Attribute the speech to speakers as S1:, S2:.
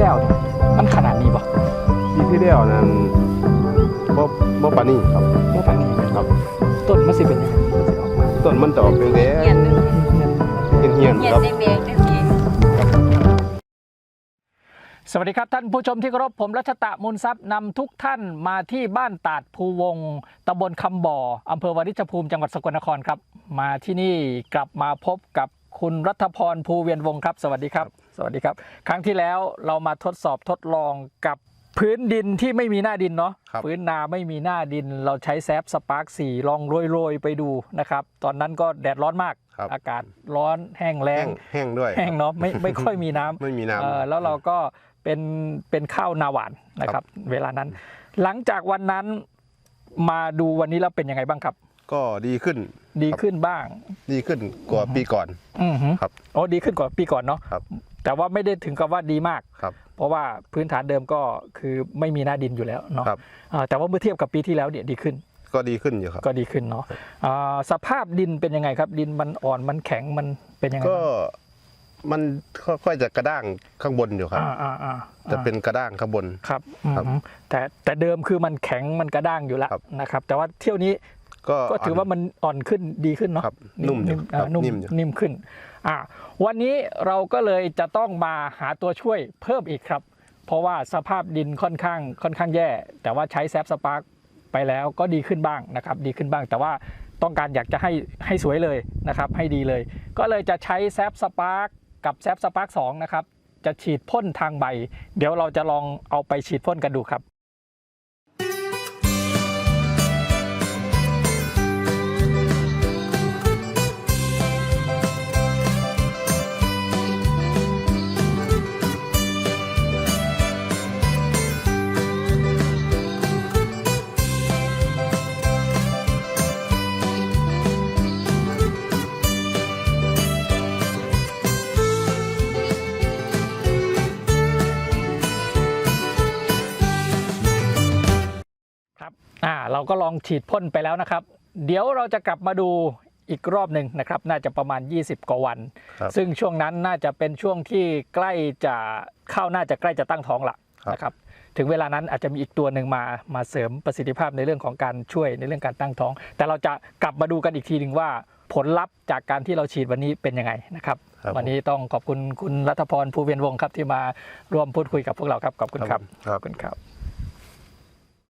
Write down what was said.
S1: แล้วเนี่ยมันขนาดนี้บ่
S2: ปีที่แล้วนั้นบ่บ่ปานนี้ครับ
S1: บ่ปานนี้
S2: ครับ
S1: ต้นมันสิเป็นยังไงมันสิออกมา
S2: ต้นมันจะออกแดง
S3: เหียนหนึ่ง
S2: ๆเหี่ยน
S3: เหีย
S2: ๆครับ
S3: นในเมฆจังซี่
S1: สวัสดีครับท่านผู้ชมที่เคารพผมรัชตะมูลทรัพย์นำทุกท่านมาที่บ้านตาดภูวงศ์ตำบลคำบ่ออำเภอวาริชภูมิจังหวัดสกลนครครับ มาที่นี่กลับมาพบกับคุณรัฐพรภูเวียนวงศ์ครับ สวัสดีครับ สวัสดีครับ ครั้งที่แล้วเรามาทดสอบทดลองกับพื้นดินที่ไม่มีหน้าดินเนาะ
S2: ครับ
S1: พื้นนาไม่มีหน้าดิน เราใช้แซฟสปาร์คสี่ลองโรยๆไปดูนะครับ ตอนนั้นก็แดดร้อนมาก
S2: ครับ
S1: อากาศร้อนแห้งแล้
S2: แห้
S1: ง
S2: งแห้งด้วย
S1: แห้งเนาะไม่ไม่ค่อยมีน้ำ
S2: ไม่มีน้ำ
S1: เอ่อแล้วเราก็เป็นเป็นข้าวนาหวานนะครับ เวลานั้น หลังจากวันนั้นมาดูวันนี้แล้วเป็นยังไงบ้างครับ
S2: ก็ดีขึ้น
S1: ดีขึ้นบ้าง
S2: ดีขึ้นกว่าปีก่อน
S1: อือหือ
S2: ครับ
S1: โอ้ดีขึ้นกว่าปีก่อนเนาะ
S2: ครับ
S1: แต่ว่าไม่ได้ถึงกับว่าดีมาก
S2: ครับ
S1: เพราะว่าพื้นฐานเดิมก็คือไม่มีหน้าดินอยู่แล้วเนาะ
S2: ครับ
S1: เอ่อแต่ว่าเมื่อเทียบกับปีที่แล้วเนี่ยดีขึ้น
S2: ก็ดีขึ้นอยู่ครับ
S1: ก็ดีขึ้นเนาะอ่าสภาพดินเป็นยังไงครับ ดินมันอ่อนมันแข็งมันเป็นยังไง
S2: ก็
S1: บ้าง
S2: มันค่อยๆจะกระด้างข้างบนอยู่ครับ
S1: อ่าอ่าอ่า
S2: จะเป็นกระด้างข้างบน
S1: ครับ
S2: ครับ
S1: อืมแต่แต่เดิมคือมันแข็งมันกระด้างอยู่แล้ว
S2: ครับ
S1: นะครับ แต่ว่าเที่ยวนี้
S2: ก็
S1: ก็ถือว่ามันอ่อนขึ้นดีขึ้นเนาะ
S2: ครับนุ่มอยู่
S1: อ่า
S2: ครับ
S1: นุ่ม
S2: นิ่มอยู่
S1: นิ่มขึ้นอ่าวันนี้เราก็เลยจะต้องมาหาตัวช่วยเพิ่มอีกครับ เพราะว่าสภาพดินค่อนข้างค่อนข้างแย่ แต่ว่าใช้แซฟสปาร์กไปแล้วก็ดีขึ้นบ้างนะครับ ดีขึ้นบ้างแต่ว่าต้องการอยากจะให้ให้สวยเลยนะครับ ให้ดีเลย ก็เลยจะใช้แซฟสปาร์กกับแซฟสปาร์กสองนะครับจะฉีดพ่นทางใบ เดี๋ยวเราจะลองเอาไปฉีดพ่นกันดูครับ อ่าเราก็ลองฉีดพ่นไปแล้วนะครับ เดี๋ยวเราจะกลับมาดูอีกรอบหนึ่งนะครับ น่าจะประมาณ 20 กว่าวัน
S2: ครับ
S1: ซึ่งช่วงนั้นน่าจะเป็นช่วงที่ใกล้จะเข้าน่าจะใกล้จะตั้งท้องละ
S2: ครับ
S1: นะครับถึงเวลานั้นอาจจะมีอีกตัวหนึ่งมามาเสริมประสิทธิภาพในเรื่องของการช่วยในเรื่องการตั้งท้อง แต่เราจะกลับมาดูกันอีกทีหนึ่งว่าผลลัพธ์จากการที่เราฉีดวันนี้เป็นยังไงนะครับ
S2: ครับ
S1: วันนี้ต้องขอบคุณคุณรัฐพรภูเวียนวงศ์ครับที่มาร่วมพูดคุยกับพวกเราครับขอบคุณครับ
S2: ครับ
S1: ขอบคุณครับ